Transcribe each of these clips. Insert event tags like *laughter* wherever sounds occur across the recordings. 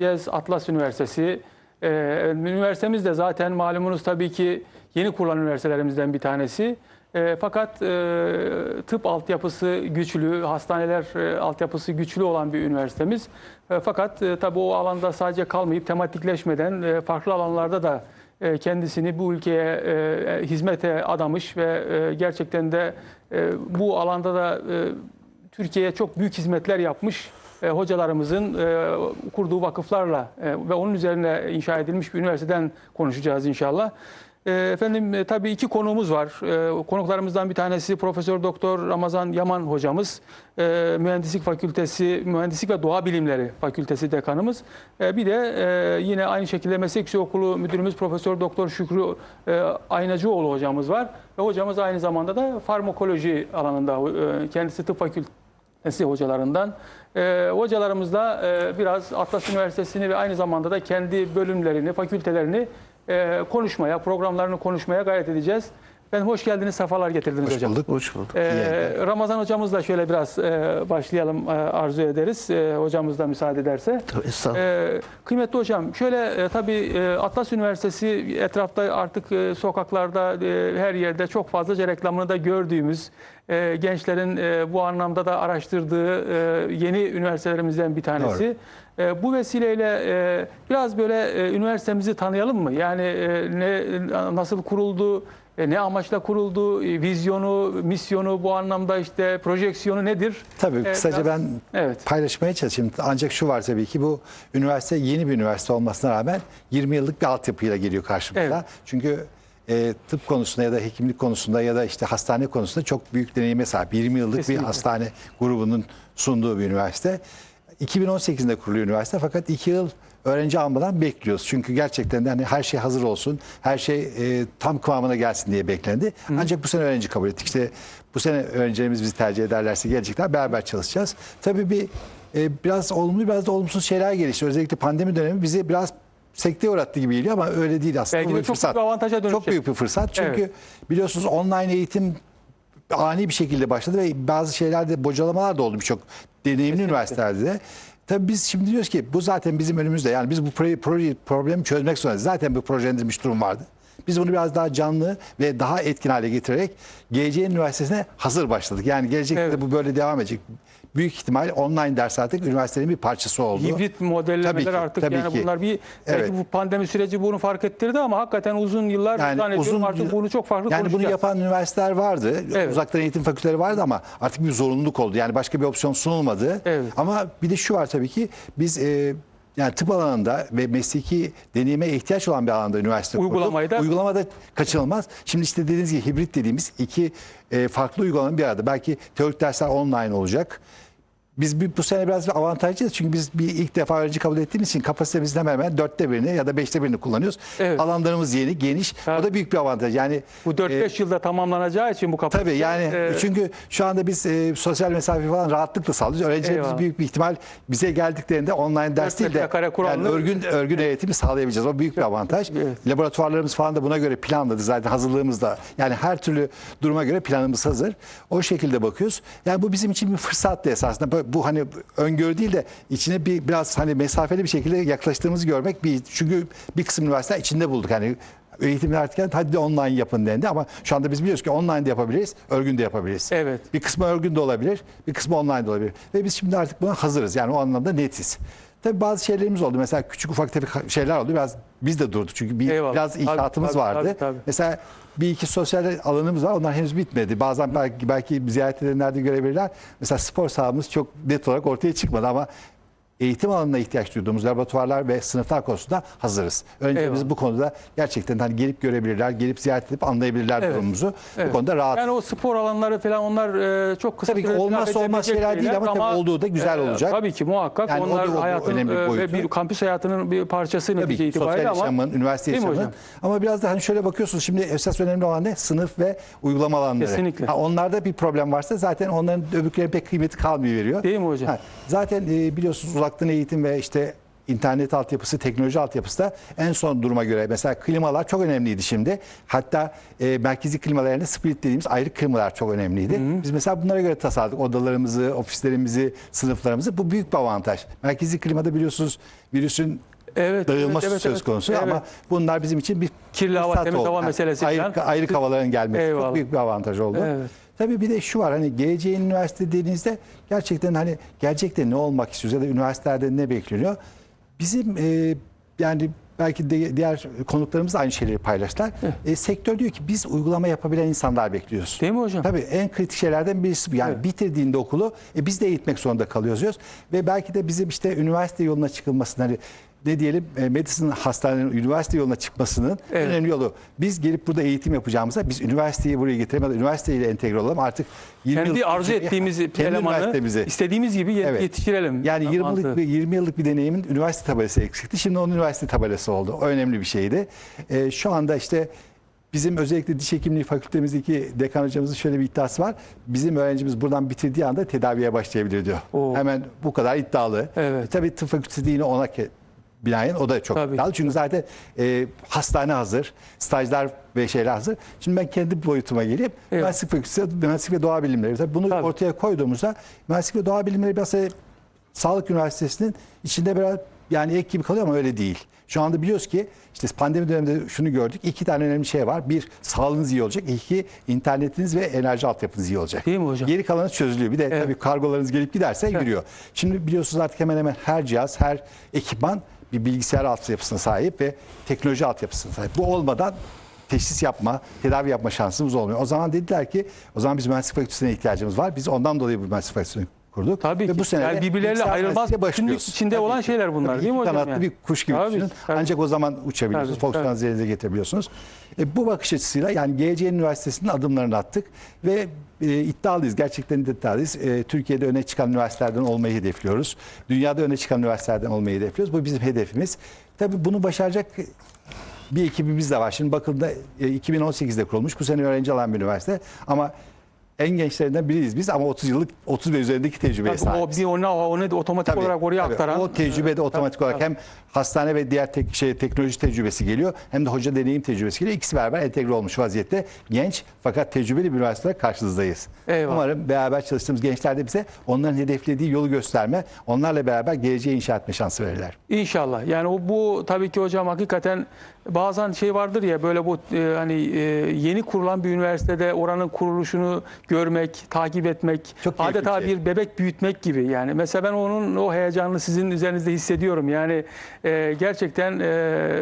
Cez Atlas Üniversitesi. Ee, üniversitemiz de zaten malumunuz tabii ki yeni kurulan üniversitelerimizden bir tanesi. Ee, fakat e, tıp altyapısı güçlü, hastaneler e, altyapısı güçlü olan bir üniversitemiz. E, fakat e, tabii o alanda sadece kalmayıp tematikleşmeden e, farklı alanlarda da e, kendisini bu ülkeye e, hizmete adamış ve e, gerçekten de e, bu alanda da e, Türkiye'ye çok büyük hizmetler yapmış e, hocalarımızın e, kurduğu vakıflarla e, ve onun üzerine inşa edilmiş bir üniversiteden konuşacağız inşallah. E, efendim e, tabii iki konuğumuz var. E, konuklarımızdan bir tanesi Profesör Doktor Ramazan Yaman hocamız. E, Mühendislik Fakültesi, Mühendislik ve Doğa Bilimleri Fakültesi dekanımız. E, bir de e, yine aynı şekilde Meslek Yüksekokulu Müdürümüz Profesör Doktor Şükrü e, Aynacıoğlu hocamız var. Ve hocamız aynı zamanda da farmakoloji alanında e, kendisi tıp fakültesi hocalarından. E, hocalarımız da e, biraz Atlas Üniversitesi'ni ve aynı zamanda da kendi bölümlerini, fakültelerini e, konuşmaya, programlarını konuşmaya gayret edeceğiz. Ben hoş geldiniz, sefalar getirdiniz Hoş hocam. bulduk. Hoş bulduk. Ee, Ramazan hocamızla şöyle biraz e, başlayalım e, arzu ederiz. E, hocamız da müsaade ederse. Tabii. Ee, kıymetli hocam şöyle e, tabii e, Atlas Üniversitesi etrafta artık e, sokaklarda e, her yerde çok fazlaca reklamını da gördüğümüz e, gençlerin e, bu anlamda da araştırdığı e, yeni üniversitelerimizden bir tanesi. E, bu vesileyle e, biraz böyle e, üniversitemizi tanıyalım mı? Yani e, ne nasıl kuruldu? E, Ne amaçla kuruldu, e, vizyonu, misyonu bu anlamda işte projeksiyonu nedir? Tabii E, kısaca biraz- ben Evet. paylaşmaya çalışayım. Ancak şu var tabii ki bu üniversite yeni bir üniversite olmasına rağmen 20 yıllık bir altyapıyla geliyor karşımıza. Evet. Çünkü e, tıp konusunda ya da hekimlik konusunda ya da işte hastane konusunda çok büyük deneyime sahip. 20 yıllık Kesinlikle. bir hastane grubunun sunduğu bir üniversite. 2018'de kuruluyor üniversite fakat 2 yıl öğrenci almadan bekliyoruz. Çünkü gerçekten de hani her şey hazır olsun, her şey e, tam kıvamına gelsin diye beklendi. Ancak bu sene öğrenci kabul ettik. İşte bu sene öğrencilerimiz bizi tercih ederlerse gelecekler, beraber çalışacağız. Tabii bir e, biraz olumlu biraz da olumsuz şeyler gelişti. Özellikle pandemi dönemi bizi biraz sekteye uğrattı gibi geliyor ama öyle değil aslında. Belki de çok fırsat. büyük bir avantaja Çok dönüşecek. büyük bir fırsat. Çünkü Evet. biliyorsunuz online eğitim ani bir şekilde başladı ve bazı şeylerde bocalamalar da oldu birçok deneyimli üniversitelerde de. Tabii biz şimdi diyoruz ki bu zaten bizim önümüzde. Yani biz bu proje, problemi çözmek zorundayız. Zaten bu projelendirilmiş durum vardı. Biz bunu biraz daha canlı ve daha etkin hale getirerek GC Üniversitesi'ne hazır başladık. Yani gelecekte Evet. bu böyle devam edecek. Büyük ihtimal online ders artık üniversitenin bir parçası oldu. Hibrit Tabii modellemeler ki, artık tabii yani ki. bunlar bir belki Evet. bu pandemi süreci bunu fark ettirdi ama hakikaten uzun yıllar Yani uzun artık bunu çok farklı Yani bunu yapan üniversiteler vardı. Evet. Uzaktan eğitim fakülteleri vardı ama artık bir zorunluluk oldu. Yani başka bir opsiyon sunulmadı. Evet. Ama bir de şu var tabii ki biz e, yani tıp alanında ve mesleki deneyime ihtiyaç olan bir alanda üniversite. Uygulamayı da- Uygulamada kaçınılmaz. Şimdi işte dediğiniz gibi hibrit dediğimiz iki e, farklı uygulamanın bir arada. Belki teorik dersler online olacak. Biz bir, bu sene biraz bir avantajlıyız çünkü biz bir ilk defa öğrenci kabul ettiğimiz için kapasitemizin hemen hemen dörtte birini ya da beşte birini kullanıyoruz. Evet. Alanlarımız yeni, geniş. Tabii. O da büyük bir avantaj. Yani Bu 4-5 yılda tamamlanacağı için bu kapasite. Tabii yani e, çünkü şu anda biz e, sosyal mesafe falan rahatlıkla sağlıyoruz. Öğrencilerimiz Eyvallah. büyük bir ihtimal bize geldiklerinde online ders değil de yani örgün, örgün eğitimi sağlayabileceğiz. O büyük bir avantaj. Evet. Laboratuvarlarımız falan da buna göre planladı zaten hazırlığımız da. Yani her türlü duruma göre planımız hazır. O şekilde bakıyoruz. Yani bu bizim için bir fırsattı esasında. Bu, bu hani öngörü değil de içine bir biraz hani mesafeli bir şekilde yaklaştığımızı görmek bir çünkü bir kısım üniversiteler içinde bulduk. Hani eğitimler artık hadi de online yapın dendi ama şu anda biz biliyoruz ki online de yapabiliriz, örgün de yapabiliriz. Evet. Bir kısmı örgün de olabilir, bir kısmı online de olabilir. Ve biz şimdi artık buna hazırız. Yani o anlamda netiz. Tabii bazı şeylerimiz oldu. Mesela küçük ufak tefek şeyler oldu. Biraz biz de durduk. Çünkü bir, Eyvallah. biraz Tabii, inşaatımız tabii, vardı. tabii, tabii. Mesela bir iki sosyal alanımız var. Onlar henüz bitmedi. Bazen belki, belki ziyaret edenler de görebilirler. Mesela spor sahamız çok net olarak ortaya çıkmadı ama eğitim alanına ihtiyaç duyduğumuz laboratuvarlar ve sınıflar konusunda hazırız. Öğrencilerimiz Eyvallah. bu konuda gerçekten hani gelip görebilirler, gelip ziyaret edip anlayabilirler Evet. durumumuzu. Evet. Bu konuda rahat. Yani o spor alanları falan onlar e, çok kısa Tabii ki olmazsa olmaz şeyler değil ama tabii olduğu da güzel olacak. Tabii ki muhakkak Yani o onlar o da hayatın önemli bir e, ve bir kampüs hayatının bir parçası Tabii ki sosyal ama yaşamın, üniversite hocam? Ama biraz da hani şöyle bakıyorsunuz şimdi esas önemli olan ne? Sınıf ve uygulama alanları. Kesinlikle. Ha, onlarda bir problem varsa zaten onların öbürkülerine pek kıymeti kalmıyor veriyor. Değil mi hocam? Ha, zaten e, biliyorsunuz uzaktan eğitim ve işte internet altyapısı, teknoloji altyapısı da en son duruma göre mesela klimalar çok önemliydi şimdi. Hatta e, merkezi klimalar yerine split dediğimiz ayrı klimalar çok önemliydi. Biz mesela bunlara göre tasarladık odalarımızı, ofislerimizi, sınıflarımızı. Bu büyük bir avantaj. Merkezi klimada biliyorsunuz virüsün Evet, dağılması evet, evet, söz konusu Evet. ama bunlar bizim için bir Kirli hava, temiz oldu. hava meselesi Ayrı, ayrı havaların gelmesi Eyvallah. çok büyük bir avantaj oldu. Evet. Tabii bir de şu var hani geleceğin üniversite dediğinizde gerçekten hani gelecekte ne olmak istiyoruz ya da üniversitelerde ne bekleniyor? Bizim e, yani belki de diğer konuklarımız da aynı şeyleri paylaştılar. E, sektör diyor ki biz uygulama yapabilen insanlar bekliyoruz. Değil mi hocam? Tabii en kritik şeylerden birisi. Yani Evet. bitirdiğinde okulu e, biz de eğitmek zorunda kalıyoruz diyoruz. Ve belki de bizim işte üniversite yoluna çıkılmasını hani ne diyelim e, medicine hastanenin üniversite yoluna çıkmasının Evet. önemli yolu. Biz gelip burada eğitim yapacağımıza biz üniversiteyi buraya getirelim ya da üniversiteyle entegre olalım. Artık 20 Kendi yıllık arzu ettiğimiz kendi elemanı istediğimiz gibi yet- Evet. yetiştirelim. Yani 20 Mantığı. yıllık bir 20 yıllık bir deneyimin üniversite tabelası eksikti. Şimdi onun üniversite tabelası oldu. O önemli bir şeydi. Ee, şu anda işte bizim özellikle diş hekimliği fakültemizdeki dekan hocamızın şöyle bir iddiası var. Bizim öğrencimiz buradan bitirdiği anda tedaviye başlayabilir diyor. Oo. Hemen bu kadar iddialı. Evet. E, tabii tıp fakültesi yine ona binaen o da çok Tabii. Çünkü zaten e, hastane hazır, stajlar ve şeyler hazır. Şimdi ben kendi boyutuma geleyim. Evet. Mühendislik fakültesi, mühendislik ve doğa bilimleri. Tabii bunu Tabii. ortaya koyduğumuzda mühendislik ve doğa bilimleri biraz Sağlık Üniversitesi'nin içinde biraz yani ek gibi kalıyor ama öyle değil. Şu anda biliyoruz ki işte pandemi döneminde şunu gördük. İki tane önemli şey var. Bir, sağlığınız iyi olacak. İki, internetiniz ve enerji altyapınız iyi olacak. Değil mi hocam? Geri kalanı çözülüyor. Bir de Evet. tabii kargolarınız gelip giderse yürüyor. Şimdi biliyorsunuz artık hemen hemen her cihaz, her ekipman bir bilgisayar altyapısına sahip ve teknoloji altyapısına sahip. Bu olmadan teşhis yapma, tedavi yapma şansımız olmuyor. O zaman dediler ki o zaman biz mühendislik fakültesine ihtiyacımız var. Biz ondan dolayı bu mühendislik fakültesini kurduk. Tabii Ve ki. bu sene yani birbirleriyle ayrılmaz bütünlük içinde Tabii olan ki. şeyler bunlar Tabii değil mi hocam? kanatlı yani? bir kuş gibi Tabii, düşünün. tabii. Ancak o zaman uçabiliyorsunuz. Foxtrot'u elinize getirebiliyorsunuz. E, bu bakış açısıyla yani geleceğin üniversitesinin adımlarını attık ve e, iddialıyız. Gerçekten de iddialıyız. E, Türkiye'de öne çıkan üniversitelerden olmayı hedefliyoruz. Dünyada öne çıkan üniversitelerden olmayı hedefliyoruz. Bu bizim hedefimiz. Tabii bunu başaracak bir ekibimiz de var. Şimdi bakıldığında e, 2018'de kurulmuş. Bu sene öğrenci alan bir üniversite. Ama en gençlerinden biriyiz biz ama 30 yıllık 30 ve üzerindeki tecrübeye Tabii o sahibiz. bir onu, onu otomatik Tabii, olarak oraya tabii. aktaran. O tecrübede otomatik olarak hem hastane ve diğer tek, şey, teknoloji tecrübesi geliyor hem de hoca deneyim tecrübesi geliyor. İkisi beraber entegre olmuş vaziyette. Genç fakat tecrübeli bir üniversite olarak karşınızdayız. Eyvallah. Umarım beraber çalıştığımız gençler de bize onların hedeflediği yolu gösterme, onlarla beraber geleceği inşa etme şansı verirler. İnşallah. Yani o bu tabii ki hocam hakikaten bazen şey vardır ya böyle bu e, hani e, yeni kurulan bir üniversitede oranın kuruluşunu görmek, takip etmek, Çok adeta bir şey. bir bebek büyütmek gibi. Yani mesela ben onun o heyecanını sizin üzerinizde hissediyorum. Yani e, gerçekten e,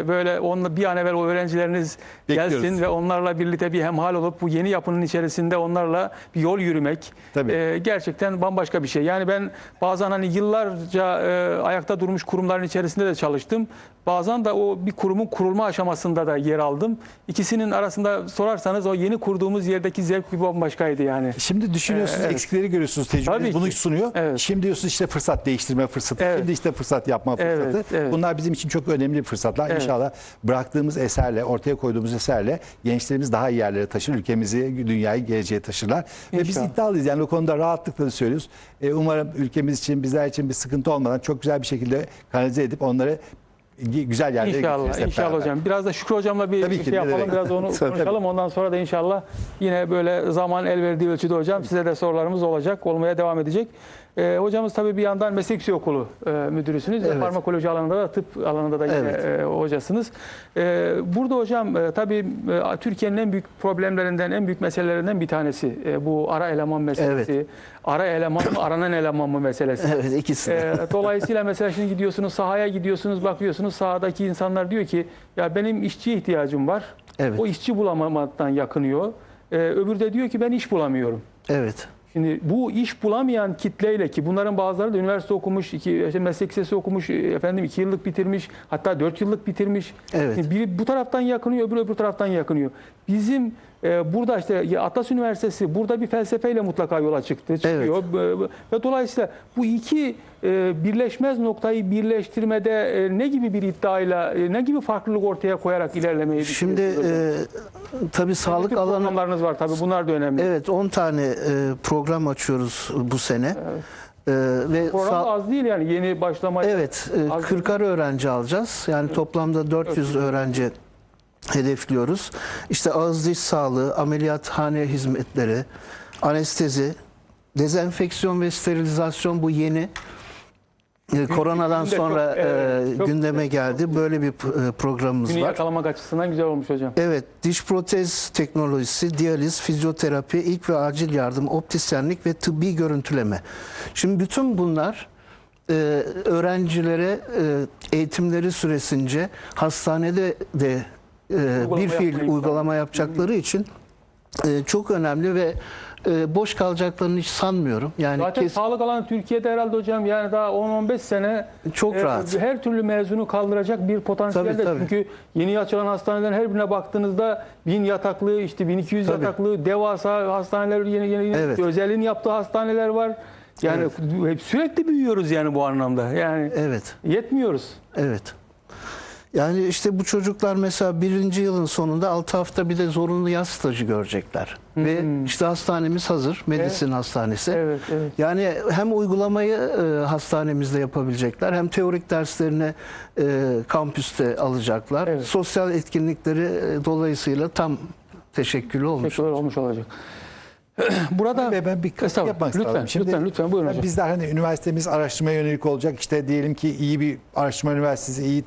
böyle onunla bir an evvel o öğrencileriniz Bekliyoruz. gelsin ve onlarla birlikte bir hemhal olup bu yeni yapının içerisinde onlarla bir yol yürümek Tabii. e, gerçekten bambaşka bir şey. Yani ben bazen hani yıllarca e, ayakta durmuş kurumların içerisinde de çalıştım. Bazen de o bir kurumun kurulma aşamasında da yer aldım. İkisinin arasında sorarsanız o yeni kurduğumuz yerdeki zevk bir bambaşkaydı yani. Şimdi düşünüyorsunuz, evet. eksikleri görüyorsunuz, tecrübeniz bunu ki. sunuyor. Evet. Şimdi diyorsunuz işte fırsat değiştirme fırsatı, Evet. şimdi işte fırsat yapma fırsatı. Evet, evet. Bunlar bizim için çok önemli fırsatlar. Evet. İnşallah bıraktığımız eserle, ortaya koyduğumuz eserle gençlerimiz daha iyi yerlere taşır, ülkemizi, dünyayı geleceğe taşırlar. Ve biz İnşallah. iddialıyız yani o konuda rahatlıkla da söylüyoruz. E, umarım ülkemiz için, bizler için bir sıkıntı olmadan çok güzel bir şekilde kanalize edip onları güzel yerlere İnşallah, inşallah beraber. hocam. Biraz da Şükrü hocamla bir Tabii ki, şey ne yapalım, demek. biraz onu *laughs* konuşalım. Ondan sonra da inşallah yine böyle zaman el verdiği ölçüde hocam size de sorularımız olacak, olmaya devam edecek. Ee, hocamız tabii bir yandan meslek yüksek okulu e, müdürüsünüz. ve Evet. Farmakoloji alanında da tıp alanında da yine Evet. e, hocasınız. E, burada hocam e, tabii e, Türkiye'nin en büyük problemlerinden, en büyük meselelerinden bir tanesi e, bu ara eleman meselesi. Ara eleman mı, aranan eleman mı meselesi. Evet ikisi. Ee, dolayısıyla mesela şimdi gidiyorsunuz sahaya gidiyorsunuz bakıyorsunuz sahadaki insanlar diyor ki ya benim işçiye ihtiyacım var. Evet. O işçi bulamamaktan yakınıyor. Ee, öbürü de diyor ki ben iş bulamıyorum. Evet. Şimdi bu iş bulamayan kitleyle ki bunların bazıları da üniversite okumuş, iki, işte meslek lisesi okumuş, e, efendim iki yıllık bitirmiş, hatta dört yıllık bitirmiş. Evet. Şimdi biri bu taraftan yakınıyor, öbürü öbür taraftan yakınıyor. Bizim burada işte Atlas Üniversitesi burada bir felsefeyle mutlaka yola çıktı, çıkıyor. E, Ve dolayısıyla bu iki e, birleşmez noktayı birleştirmede e, ne gibi bir iddiayla, e, ne gibi farklılık ortaya koyarak ilerlemeyi Şimdi e, tabii sağlık alanı programlarınız var tabii bunlar da önemli. evet 10 tane program açıyoruz bu sene. E, ve Program az değil yani yeni başlama. Evet, e, Az- 40'ar öğrenci alacağız. Yani toplamda 400 öğrenci hedefliyoruz. İşte ağız diş sağlığı, ameliyathane hizmetleri, anestezi, dezenfeksiyon ve sterilizasyon bu yeni. E, Koronadan günde sonra çok, evet, e, çok gündeme geldi. Böyle bir e, programımız Günü var. yakalamak açısından güzel olmuş hocam. Evet, diş protez teknolojisi, diyaliz, fizyoterapi, ilk ve acil yardım, optisyenlik ve tıbbi görüntüleme. Şimdi bütün bunlar e, öğrencilere e, eğitimleri süresince hastanede de e, bir fiil uygulama yapacakları için e, çok önemli ve e, boş kalacaklarını hiç sanmıyorum. Yani Zaten kes- sağlık alanı Türkiye'de herhalde hocam yani daha 10-15 sene Çok e, rahat. her türlü mezunu kaldıracak bir potansiyelde. Tabii, tabii. Çünkü yeni açılan hastanelerin her birine baktığınızda 1000 yataklı, işte 1200 Tabii. yataklı devasa hastaneler yeni yeni Evet. özelliğin yaptığı hastaneler var. Yani hep sürekli büyüyoruz yani bu anlamda. Yani evet. yetmiyoruz. Evet. Yani işte bu çocuklar mesela birinci yılın sonunda 6 hafta bir de zorunlu yaz stajı görecekler. Ve işte hastanemiz hazır. Medisin Hastanesi. Evet, evet. Yani hem uygulamayı e, hastanemizde yapabilecekler hem teorik derslerini e, kampüste alacaklar. Evet. Sosyal etkinlikleri e, dolayısıyla tam teşekküllü olmuş. Teşekkürler olmuş olacak. *clears throat* Burada Ve ben bir Estağfurullah. yapmak lütfen, istedim. lütfen, lütfen buyurun hocam. Bizler hani üniversitemiz araştırmaya yönelik olacak. İşte diyelim ki iyi bir araştırma üniversitesi, iyi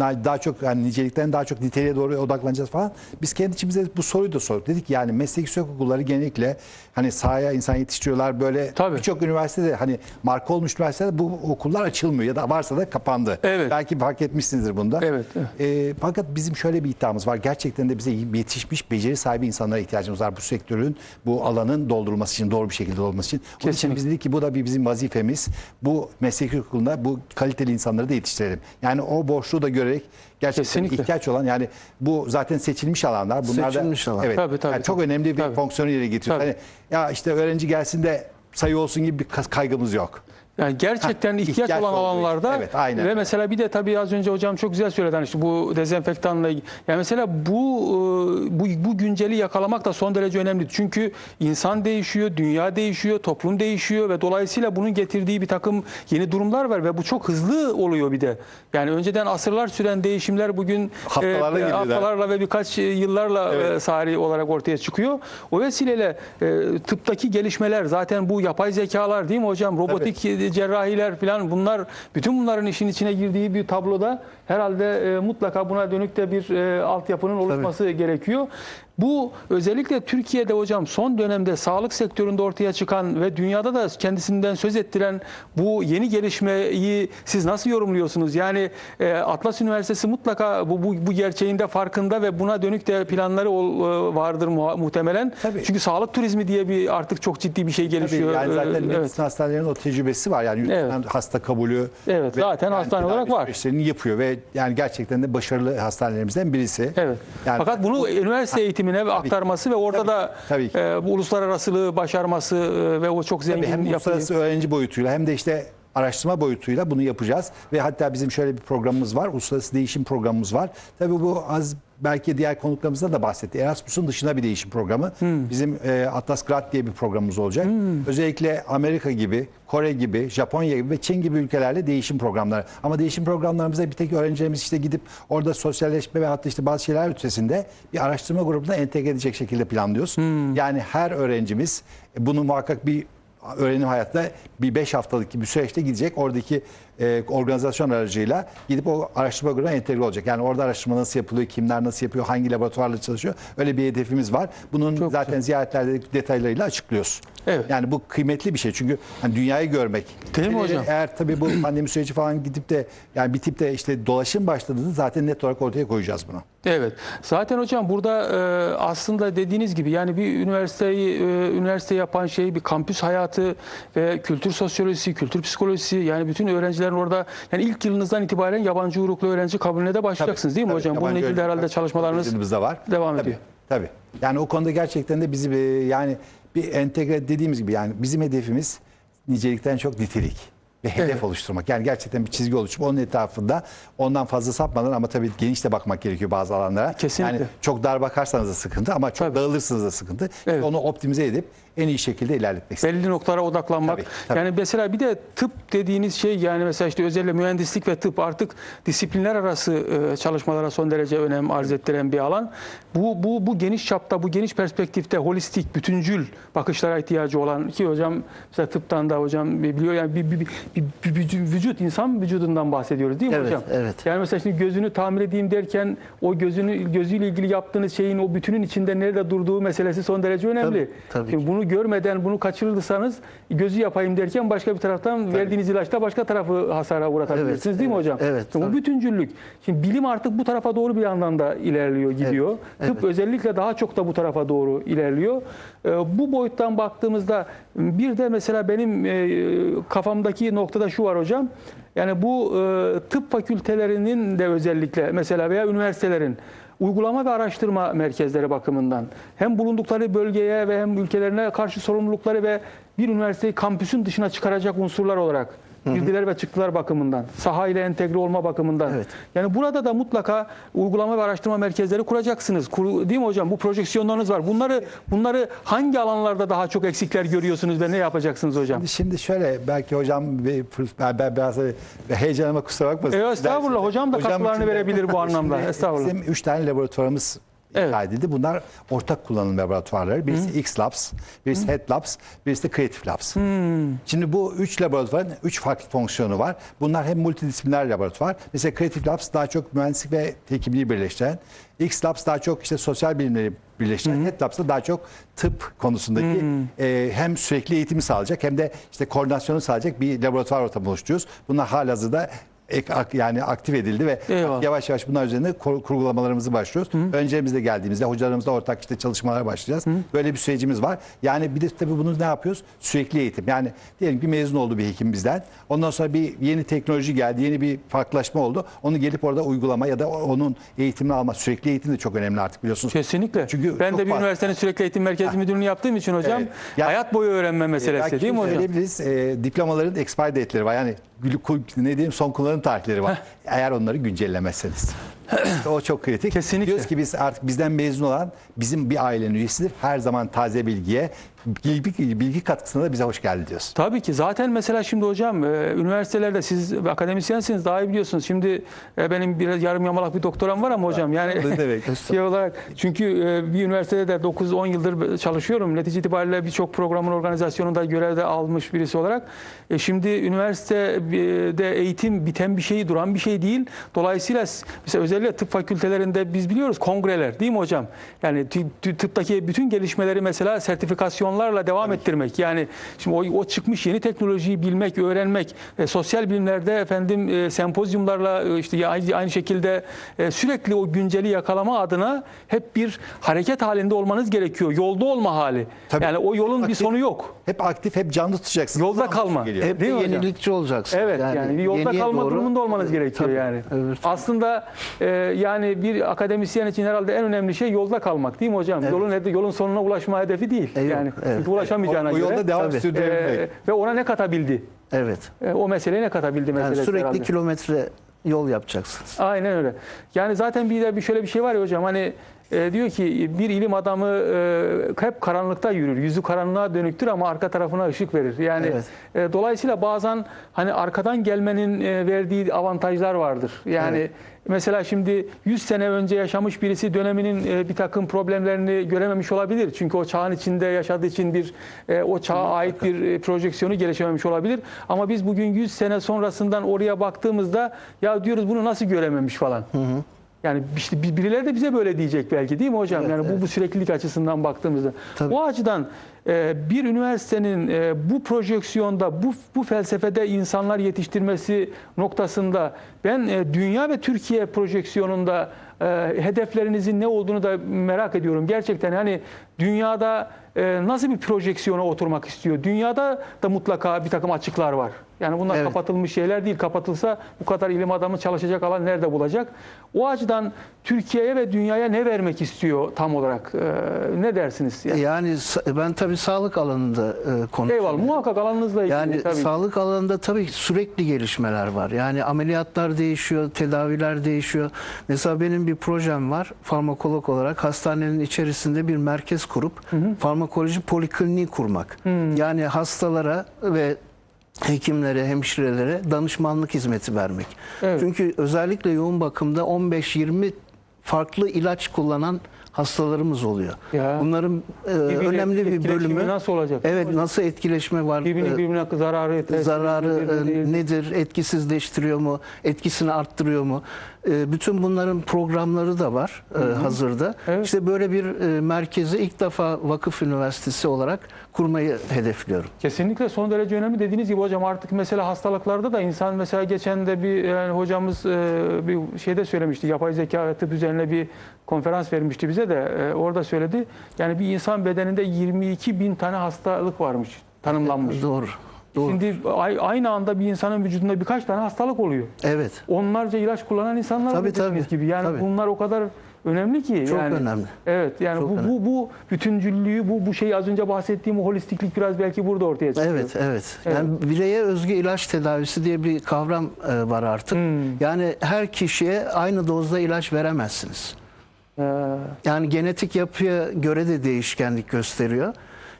daha çok yani nicelikten daha çok niteliğe doğru odaklanacağız falan. Biz kendi içimizde bu soruyu da sorduk. Dedik yani meslek yüksek okulları genellikle hani sahaya insan yetiştiriyorlar böyle birçok üniversitede hani marka olmuş üniversitede bu okullar açılmıyor ya da varsa da kapandı. Evet. Belki fark etmişsinizdir bunda. Evet, evet. Ee, fakat bizim şöyle bir iddiamız var. Gerçekten de bize yetişmiş, beceri sahibi insanlara ihtiyacımız var bu sektörün, bu alanın doldurulması için, doğru bir şekilde olması için. Onun için biz dedik ki bu da bir bizim vazifemiz. Bu meslek okulunda bu kaliteli insanları da yetiştirelim. Yani o boşluğu da görerek gerçekten Kesinlikle. ihtiyaç olan yani bu zaten seçilmiş alanlar. Bunlar Seçilmiş da, alan. Evet. Tabii, tabii, yani çok tabii. önemli bir Tabii. fonksiyonu yere getiriyor. Hani ya işte öğrenci gelsin de sayı olsun gibi bir kaygımız yok. Yani gerçekten Heh, ihtiyaç, ihtiyaç olan alanlarda Evet, aynen. ve mesela bir de tabii az önce hocam çok güzel söyledi hani işte bu dezenfektanla ilgili. Yani mesela bu e, bu bu günceli yakalamak da son derece önemli. Çünkü insan değişiyor, dünya değişiyor, toplum değişiyor ve dolayısıyla bunun getirdiği bir takım yeni durumlar var ve bu çok hızlı oluyor bir de. Yani önceden asırlar süren değişimler bugün Haftalarla da. haftalarla ve birkaç yıllarla Evet. e, sari olarak ortaya çıkıyor. O vesileyle e, tıptaki gelişmeler zaten bu yapay zekalar değil mi hocam? Robotik cerrahiler falan bunlar bütün bunların işin içine girdiği bir tabloda herhalde e, mutlaka buna dönük de bir e, altyapının oluşması gerekiyor. Bu özellikle Türkiye'de hocam son dönemde sağlık sektöründe ortaya çıkan ve dünyada da kendisinden söz ettiren bu yeni gelişmeyi siz nasıl yorumluyorsunuz? Yani e, Atlas Üniversitesi mutlaka bu, bu, bu gerçeğinde farkında ve buna dönük de planları ol- e, vardır muhtemelen. Tabii. Çünkü sağlık turizmi diye bir artık çok ciddi bir şey Tabii gelişiyor. yani zaten Ee, evet. hastanelerinin o tecrübesi var. Yani yürütülen hasta kabulü. Evet, zaten hastane tedavi olarak var. yapıyor ve yani gerçekten de başarılı hastanelerimizden birisi. Evet. Yani Fakat bunu üniversite eğitimine ve aktarması ve orada Tabii, da tabii ki. e, bu uluslararasılığı başarması e, ve o çok zengin Tabii hem yapıyı- uluslararası öğrenci boyutuyla hem de işte araştırma boyutuyla bunu yapacağız. Ve hatta bizim şöyle bir programımız var. Uluslararası değişim programımız var. Tabii bu az belki diğer konuklarımızda da bahsetti. Erasmus'un dışında bir değişim programı. Hmm. Bizim e, Atlas Grad diye bir programımız olacak. Özellikle Amerika gibi, Kore gibi, Japonya gibi ve Çin gibi ülkelerle değişim programları. Ama değişim programlarımızda bir tek öğrencilerimiz işte gidip orada sosyalleşme ve hatta işte bazı şeyler ötesinde bir araştırma grubuna entegre edecek şekilde planlıyoruz. Hmm. Yani her öğrencimiz e, bunu muhakkak bir öğrenim hayatta bir 5 haftalık bir süreçte gidecek. Oradaki e, organizasyon aracıyla gidip o araştırma grubuna entegre olacak. Yani orada araştırma nasıl yapılıyor, kimler nasıl yapıyor, hangi laboratuvarla çalışıyor. Öyle bir hedefimiz var. Bunun Çok zaten ziyaretlerde detaylarıyla açıklıyoruz. Evet. Yani bu kıymetli bir şey. Çünkü hani dünyayı görmek. Değil mi hocam? Eğer tabii bu *clears throat* pandemi süreci falan gidip de yani bitip de işte dolaşım başladığında zaten net olarak ortaya koyacağız bunu. Evet. Zaten hocam burada e, aslında dediğiniz gibi yani bir üniversiteyi e, üniversite yapan şey bir kampüs hayatı ve kültür sosyolojisi, kültür psikolojisi yani bütün öğrencilerin orada yani ilk yılınızdan itibaren yabancı uyruklu öğrenci kabulüne de başlayacaksınız değil mi Tabii, hocam? Bununla ilgili de herhalde çalışmalarınız Bizimizde var. devam Tabii, ediyor. Tabii. Yani o konuda gerçekten de bizi bir- yani bir entegre dediğimiz gibi yani bizim hedefimiz nicelikten çok nitelik. bir hedef Evet. oluşturmak. Yani gerçekten bir çizgi oluşturup onun etrafında ondan fazla sapmadan ama tabii geniş de bakmak gerekiyor bazı alanlara. Kesinlikle. Yani çok dar bakarsanız da sıkıntı ama çok Tabii. dağılırsanız da sıkıntı. Evet. Onu optimize edip en iyi şekilde ilerletmek istedim. belli noktalara odaklanmak. Tabii, tabii. Yani mesela bir de tıp dediğiniz şey yani mesela işte özellikle mühendislik ve tıp artık disiplinler arası e, çalışmalara son derece önem arz ettiren bir alan. Bu bu bu geniş çapta, bu geniş perspektifte holistik, bütüncül bakışlara ihtiyacı olan ki hocam mesela tıptan da hocam biliyor yani bir, bir, bir, bir- bir vücut- vücut insan vücudundan bahsediyoruz değil mi Evet, hocam? evet. Yani mesela şimdi gözünü tamir edeyim derken o gözünü gözüyle ilgili yaptığınız şeyin o bütünün içinde nerede durduğu meselesi son derece önemli. Tabii, tabii Şimdi bunu görmeden bunu kaçırırsanız gözü yapayım derken başka bir taraftan verdiğiniz ilaçla başka tarafı hasara uğratabilirsiniz Evet, değil mi evet, hocam? evet, Şimdi bu tabii. bütüncüllük. Şimdi bilim artık bu tarafa doğru bir yandan da ilerliyor, gidiyor. Evet, Tıp evet. özellikle daha çok da bu tarafa doğru ilerliyor. Ee, Bu boyuttan baktığımızda bir de mesela benim e, kafamdaki noktada şu var hocam. Yani bu e, tıp fakültelerinin de özellikle mesela veya üniversitelerin uygulama ve araştırma merkezleri bakımından hem bulundukları bölgeye ve hem ülkelerine karşı sorumlulukları ve bir üniversiteyi kampüsün dışına çıkaracak unsurlar olarak girdiler ve çıktılar bakımından, saha ile entegre olma bakımından. Evet. Yani burada da mutlaka uygulama ve araştırma merkezleri kuracaksınız. Kur, değil mi hocam? Bu projeksiyonlarınız var. Bunları bunları hangi alanlarda daha çok eksikler görüyorsunuz ve ne yapacaksınız hocam? Şimdi şöyle belki hocam bir- ben, ben biraz heyecanıma kusura bakmasın. Evet, estağfurullah. Hocam da katkılarını için de- verebilir bu anlamda. Şimdi Estağfurullah. Bizim üç tane laboratuvarımız Evet. edildi. Bunlar ortak kullanım laboratuvarları. Birisi X Labs, birisi Head Labs, birisi de Creative Labs. Şimdi bu üç laboratuvarın üç farklı fonksiyonu var. Bunlar hem multidisipliner laboratuvar. Mesela Creative Labs daha çok mühendislik ve hekimliği birleştiren. X Labs daha çok işte sosyal bilimleri birleştiren. Head Labs da daha çok tıp konusundaki e, hem sürekli eğitimi sağlayacak hem de işte koordinasyonu sağlayacak bir laboratuvar ortamı oluşturuyoruz. Bunlar halihazırda ek- ak- yani aktif edildi ve Eyvallah. yavaş yavaş bunlar üzerinde kur- kurgulamalarımızı başlıyoruz. Öncemizde geldiğimizde hocalarımızla ortak işte çalışmalara başlayacağız. Böyle bir sürecimiz var. Yani bir de tabii bunu ne yapıyoruz? Sürekli eğitim. Yani diyelim ki mezun oldu bir hekim bizden. Ondan sonra bir yeni teknoloji geldi, yeni bir farklılaşma oldu. Onu gelip orada uygulama ya da onun eğitimini alma. Sürekli eğitim de çok önemli artık biliyorsunuz. Kesinlikle. Çünkü ben de bir farklı. üniversitenin sürekli eğitim merkezi müdürlüğünü yaptığım için hocam Evet. Ya- hayat boyu öğrenme meselesi Belki değil mi hocam? Söyleyebiliriz. E, diplomaların expire date'leri var. Yani ne diyeyim son kullanım tarihleri var. Eğer onları güncellemezseniz. İşte o çok kritik. Kesinlikle. Diyoruz ki biz artık bizden mezun olan bizim bir ailenin üyesidir. Her zaman taze bilgiye, bilgi, bilgi katkısına da bize hoş geldi diyoruz. Tabii ki zaten mesela şimdi hocam e, üniversitelerde siz akademisyensiniz daha iyi biliyorsunuz. Şimdi e, benim biraz yarım yamalak bir doktoram var ama hocam yani demek? *laughs* şey olarak çünkü e, bir üniversitede de 9-10 yıldır çalışıyorum. Netice itibariyle birçok programın organizasyonunda görevde almış birisi olarak. Şimdi üniversitede eğitim biten bir şey, duran bir şey değil. Dolayısıyla mesela özellikle tıp fakültelerinde biz biliyoruz kongreler değil mi hocam? Yani tıptaki bütün gelişmeleri mesela sertifikasyonlarla devam ettirmek. Yani şimdi o, o çıkmış yeni teknolojiyi bilmek, öğrenmek, e, sosyal bilimlerde efendim e, sempozyumlarla e, işte ya- aynı, aynı şekilde e, sürekli o günceli yakalama adına hep bir hareket halinde olmanız gerekiyor. Yolda olma hali. Tabii. Yani o yolun bir Aktif- sonu yok. Hep aktif, hep canlı tutacaksın. Yolda Zaman kalma. geliyor. Hep Değil mi bir hocam? yenilikçi olacaksın. Evet yani, bir yolda kalma doğru- durumunda olmanız gerekiyor Tabii, yani. evet. Aslında e, yani bir akademisyen için herhalde en önemli şey yolda kalmak değil mi hocam? Yolun hedi- yolun sonuna ulaşma hedefi değil. E, yok, yani evet. çünkü ulaşamayacağına O, o göre. yolda devam Tabii. sürdürebilmek. e, ve ona ne katabildi? Evet. E, o meseleye ne katabildi Yani meselesi sürekli herhalde. kilometre yol yapacaksınız. Aynen öyle. Yani zaten bir de bir şöyle bir şey var ya hocam hani e, diyor ki bir ilim adamı e, hep karanlıkta yürür. Yüzü karanlığa dönüktür ama arka tarafına ışık verir. Yani Evet. e, dolayısıyla bazen hani arkadan gelmenin e, verdiği avantajlar vardır. Yani Evet. Mesela şimdi 100 sene önce yaşamış birisi döneminin e, bir takım problemlerini görememiş olabilir. Çünkü o çağın içinde yaşadığı için bir e, o çağa ait bir e, projeksiyonu gelişememiş olabilir. Ama biz bugün 100 sene sonrasından oraya baktığımızda ya diyoruz bunu nasıl görememiş falan. Yani işte bir- birileri de bize böyle diyecek belki değil mi hocam? Evet, yani bu, bu süreklilik açısından baktığımızda. Tabii. O açıdan e, bir üniversitenin e, bu projeksiyonda, bu, bu felsefede insanlar yetiştirmesi noktasında ben e, dünya ve Türkiye projeksiyonunda e, hedeflerinizin ne olduğunu da merak ediyorum. Gerçekten hani dünyada e, nasıl bir projeksiyona oturmak istiyor? Dünyada da mutlaka bir takım açıklar var. Yani bunlar Evet. kapatılmış şeyler değil. Kapatılsa bu kadar ilim adamı çalışacak alan nerede bulacak? O açıdan Türkiye'ye ve dünyaya ne vermek istiyor tam olarak? E, ne dersiniz? Yani? Yani ben tabii sağlık alanında e, konuşuyorum. Eyvallah muhakkak alanınızla ilgili Yani tabii. sağlık alanında tabii sürekli gelişmeler var. Yani ameliyatlar değişiyor, tedaviler değişiyor. Mesela benim bir projem var farmakolog olarak hastanenin içerisinde bir merkez kurup farmakoloji polikliniği kurmak. Yani hastalara ve hekimlere, hemşirelere danışmanlık hizmeti vermek. Evet. Çünkü özellikle yoğun bakımda 15-20 farklı ilaç kullanan hastalarımız oluyor. Ya. Bunların e, Birbirine önemli bir bölümü nasıl olacak? Evet, nasıl etkileşme var? Birbirinin e, birbirine zararı, zararı birbirine e, nedir? Etkisizleştiriyor mu? Etkisini arttırıyor mu? E, bütün bunların programları da var e, hazırda. Evet. İşte böyle bir e, merkezi ilk defa vakıf üniversitesi olarak kurmayı hedefliyorum. Kesinlikle son derece önemli dediğiniz gibi hocam artık mesela hastalıklarda da insan mesela geçen de bir yani hocamız e, bir şeyde söylemişti yapay zeka ve tıp üzerine bir konferans vermişti bize de e, orada söyledi. Yani bir insan bedeninde 22 bin tane hastalık varmış tanımlanmış. Doğru. Doğru. Şimdi ay- aynı anda bir insanın vücudunda birkaç tane hastalık oluyor. evet. Onlarca ilaç kullanan insanlar Tabii, tabii. gibi. Yani Tabii. bunlar o kadar önemli ki. Çok yani, önemli. Evet yani Çok bu, önemli. bu bu bütüncüllüğü bu bu şeyi az önce bahsettiğim o holistiklik biraz belki burada ortaya çıkıyor. Evet, evet. Yani bireye özgü ilaç tedavisi diye bir kavram e, var artık. Hmm. Yani her kişiye aynı dozda ilaç veremezsiniz. Ee, Yani genetik yapıya göre de değişkenlik gösteriyor.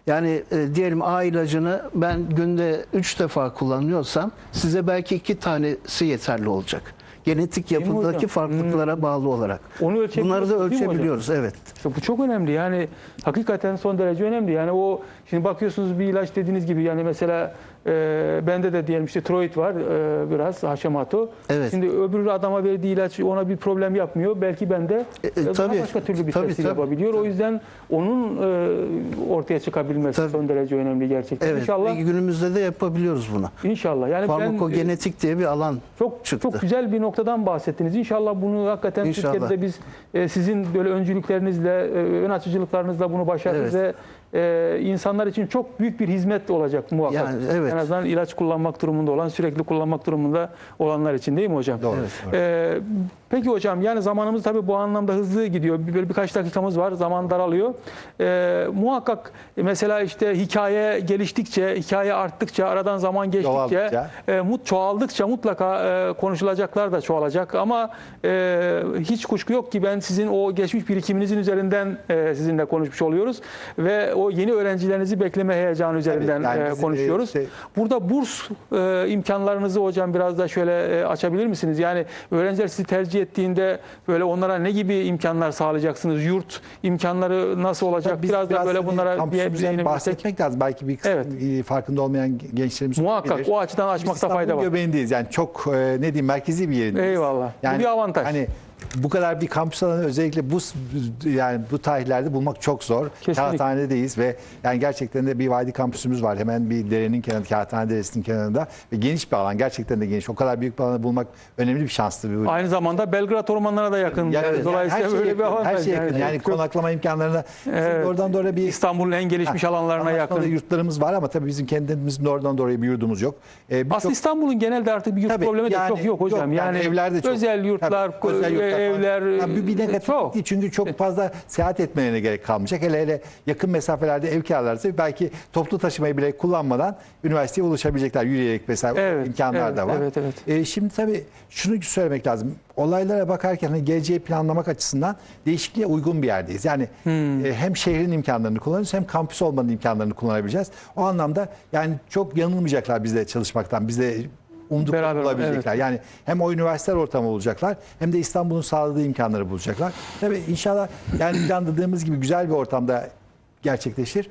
Yani e, diyelim A ilacını ben günde 3 defa kullanıyorsam size belki 2 tanesi yeterli olacak. Genetik? Hmm. yapıdaki farklılıklara bağlı olarak. Onu Bunları da ölçebiliyoruz. Evet. İşte bu çok önemli yani hakikaten son derece önemli. Yani o şimdi bakıyorsunuz bir ilaç dediğiniz gibi yani mesela e, bende de diyelim işte tiroid var e, biraz Hashimoto. Evet. Şimdi öbür adama verdiği ilaç ona bir problem yapmıyor. Belki bende E, e, e, tabii. başka türlü bir Tabii, tesir tabii. yapabiliyor. O yüzden onun e, ortaya çıkabilmesi Tabii. son derece önemli gerçekten. Evet. İnşallah günümüzde de yapabiliyoruz bunu. inşallah. Yani ben e, Farmakogenetik diye bir alan çok çıktı. çok güzel bir noktadan bahsettiniz. İnşallah bunu hakikaten İnşallah. Türkiye'de de biz e, sizin böyle öncülüklerinizle, e, ön açıcılıklarınızla bunu başarırız Evet. E, insanlar için çok büyük bir hizmet olacak muhakkak. Yani evet. En azından ilaç kullanmak durumunda olan, sürekli kullanmak durumunda olanlar için değil mi hocam? Doğru. Evet. doğru. Peki hocam yani zamanımız tabii bu anlamda hızlı gidiyor. Böyle birkaç dakikamız var. Zaman daralıyor. Ee, muhakkak mesela işte hikaye geliştikçe, hikaye arttıkça, aradan zaman geçtikçe, Çoğaldıkça. e, mut çoğaldıkça mutlaka e, konuşulacaklar da çoğalacak. Ama e, hiç kuşku yok ki ben sizin o geçmiş birikiminizin üzerinden e, sizinle konuşmuş oluyoruz ve o yeni öğrencilerinizi bekleme heyecanı üzerinden yani e, bizim, konuşuyoruz. e, işte- Burada burs e, imkanlarınızı hocam biraz da şöyle e, açabilir misiniz? Yani öğrenciler sizi tercih ettiğinde böyle onlara ne gibi imkanlar sağlayacaksınız? Yurt imkanları nasıl olacak? Biz biraz, da böyle bunlara bir bahsetmek lazım. Belki bir kısım Evet. farkında olmayan gençlerimiz Muhakkak olabilir. o açıdan Biz açmakta fayda var. göbeğindeyiz. Yani çok e, ne diyeyim merkezi bir yerindeyiz. Eyvallah. Bu bir avantaj. Hani bu kadar bir kampüs alanı özellikle bu yani bu tarihlerde bulmak çok zor. Kesinlikle. Kağıthane'deyiz ve yani gerçekten de bir vadi kampüsümüz var. Hemen bir derenin kenarında, Kağıthane Deresi'nin kenarında ve geniş bir alan. Gerçekten de geniş. O kadar büyük bir alanı bulmak önemli bir şanstı. Bir Aynı zamanda Belgrad ormanlarına da yakın. Yani, yani Dolayısıyla şey böyle yakın, bir avantaj. her şey yakın. Yani, çok- konaklama imkanlarına Evet. oradan da oraya bir İstanbul'un en gelişmiş alanlarına Anlaşmalı yakın. yurtlarımız var ama tabii bizim kendimizin oradan doğruya bir yurdumuz yok. Ee, Aslında İstanbul'un genelde artık bir yurt Tabii, problemi de yani çok yok hocam. yok, yani, yani evlerde çok. özel yurtlar, Tabii, özel yurtlar falan. evler Yani bir, bir negatif çok. değil çünkü çok fazla seyahat etmelerine gerek kalmayacak. Hele hele yakın mesafelerde ev kiralarsa belki toplu taşımayı bile kullanmadan üniversiteye ulaşabilecekler. Yürüyerek mesela Evet, imkanlar evet, da var. evet, evet. Ee, şimdi tabii şunu söylemek lazım. Olaylara bakarken hani geleceği planlamak açısından değişikliğe uygun bir yerdeyiz. Yani Hmm. e, hem şehrin imkanlarını kullanıyoruz hem kampüs olmanın imkanlarını kullanabileceğiz. O anlamda yani çok yanılmayacaklar bizle çalışmaktan. Bizle umdukları Beraber, bulabilecekler. Yani hem o üniversiteler ortamı olacaklar hem de İstanbul'un sağladığı imkanları bulacaklar. Tabii inşallah yani planladığımız gibi güzel bir ortamda gerçekleşir.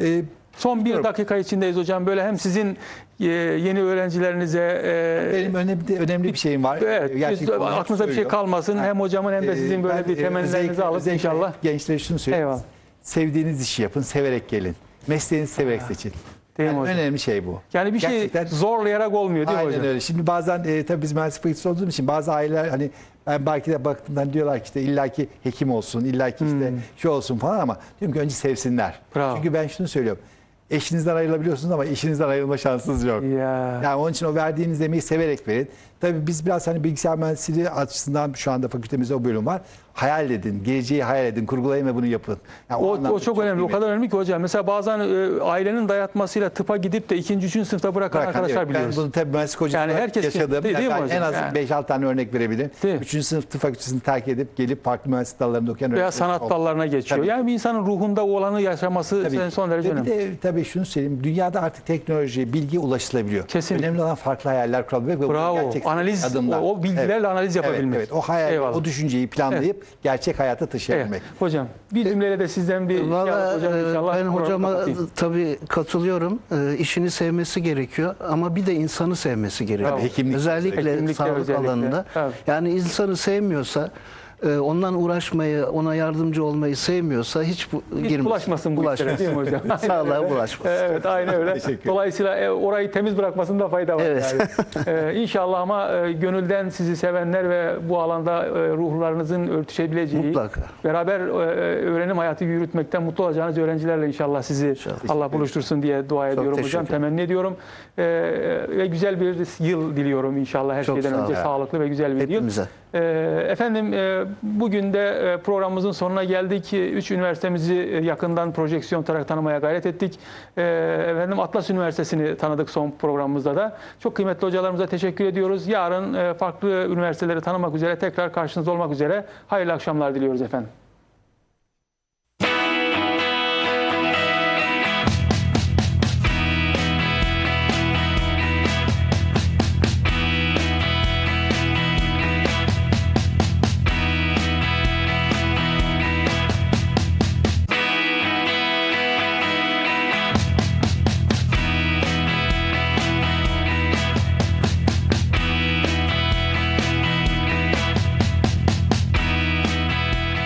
Ee, Son bir dakika içindeyiz hocam. Böyle hem sizin e, yeni öğrencilerinize e, benim önemli önemli bir şeyim var. Evet, biz- hep aklınıza bir şey kalmasın. Hem hocamın hem de Ee, sizin böyle ben, bir e, temennilerinizi özellikle- alıp özellikle inşallah. Gençlere şunu söyleyeyim. Eyvallah. Sevdiğiniz işi yapın, severek gelin. Mesleğinizi severek seçin. Değil mi Yani hocam? önemli şey bu. Yani bir şey Gerçekten- zorlayarak olmuyor değil mi Aynen hocam? öyle. Şimdi bazen e, tabii biz mühendislik fakültesi olduğumuz için bazı aileler hani ben belki de baktığımdan diyorlar ki işte illaki hekim olsun, illaki işte şu olsun falan ama diyorum ki önce sevsinler. Hmm. Bravo. Çünkü ben şunu söylüyorum. Eşinizden ayrılabiliyorsunuz ama eşinizden ayrılma şansınız yok. Ya. Yani onun için o verdiğiniz emeği severek verin. Tabii biz biraz hani bilgisayar mühendisliği açısından şu anda fakültemizde o bölüm var. Hayal edin, geleceği hayal edin, kurgulayın ve bunu yapın. Yani O, anlamda o çok önemli. O kadar önemli ki hocam. Mesela bazen e, ailenin dayatmasıyla tıpa gidip de ikinci, üçüncü sınıfta bırakan Bırakan, arkadaşlar evet, biliyoruz. Ben bunu tabii mühendislik hocası Yani herkes yaşadığım değil- değil mi hocam? en az Yani. 5-6 tane örnek verebilirim. Değil? Üçüncü sınıf tıp fakültesini terk edip gelip farklı mühendislik dallarında okuyan Veya sanat oldu. dallarına geçiyor. Tabii. Yani bir insanın ruhunda olanı yaşaması Tabii. son derece Ve bir önemli. de tabii şunu söyleyeyim. Dünyada artık teknoloji, bilgi ulaşılabiliyor. Kesinlikle. Önemli olan farklı hayaller kurabilmek ve Bravo. gerçek Analiz, adımlar. o, o bilgilerle Evet. analiz yapabilmek. Evet, evet. O hayal, Eyvallah. o düşünceyi planlayıp gerçek hayata taşıyabilmek. Evet. Hocam bir cümleyle de sizden bir Valla hocam e, inşallah ben hocama kapatayım. tabii katılıyorum. E, işini sevmesi gerekiyor ama bir de insanı sevmesi gerekiyor. Tabii, hekimlik özellikle özellikle. sağlık Özellikle, alanında. tabii. Yani insanı sevmiyorsa e, ondan uğraşmayı, ona yardımcı olmayı sevmiyorsa hiç bu, Hiç girmesin. bulaşmasın bu işlere değil mi hocam? Aynen *laughs* Sağlığa öyle. bulaşmasın. Evet aynen öyle. Teşekkür ederim. Dolayısıyla e, orayı temiz bırakmasında fayda var. Evet. Yani. E, inşallah ama e, gönülden sizi sevenler ve bu alanda e, ruhlarınızın örtüşebileceği, Mutlaka. beraber e, öğrenim hayatı yürütmekten mutlu olacağınız öğrencilerle inşallah sizi İnşallah. Allah buluştursun diye dua ediyorum hocam. teşekkür Temenni ediyorum. E, ve güzel bir yıl diliyorum inşallah her Çok şeyden sağ önce olun. sağlıklı ve güzel bir yıl. Hepimize. Ee, Efendim e, bugün de e, programımızın sonuna geldik. Üç üniversitemizi e, yakından projeksiyon olarak tanımaya gayret ettik. Ee, Efendim Atlas Üniversitesi'ni tanıdık son programımızda da. Çok kıymetli hocalarımıza teşekkür ediyoruz. Yarın e, farklı üniversiteleri tanımak üzere tekrar karşınızda olmak üzere. Hayırlı akşamlar diliyoruz efendim.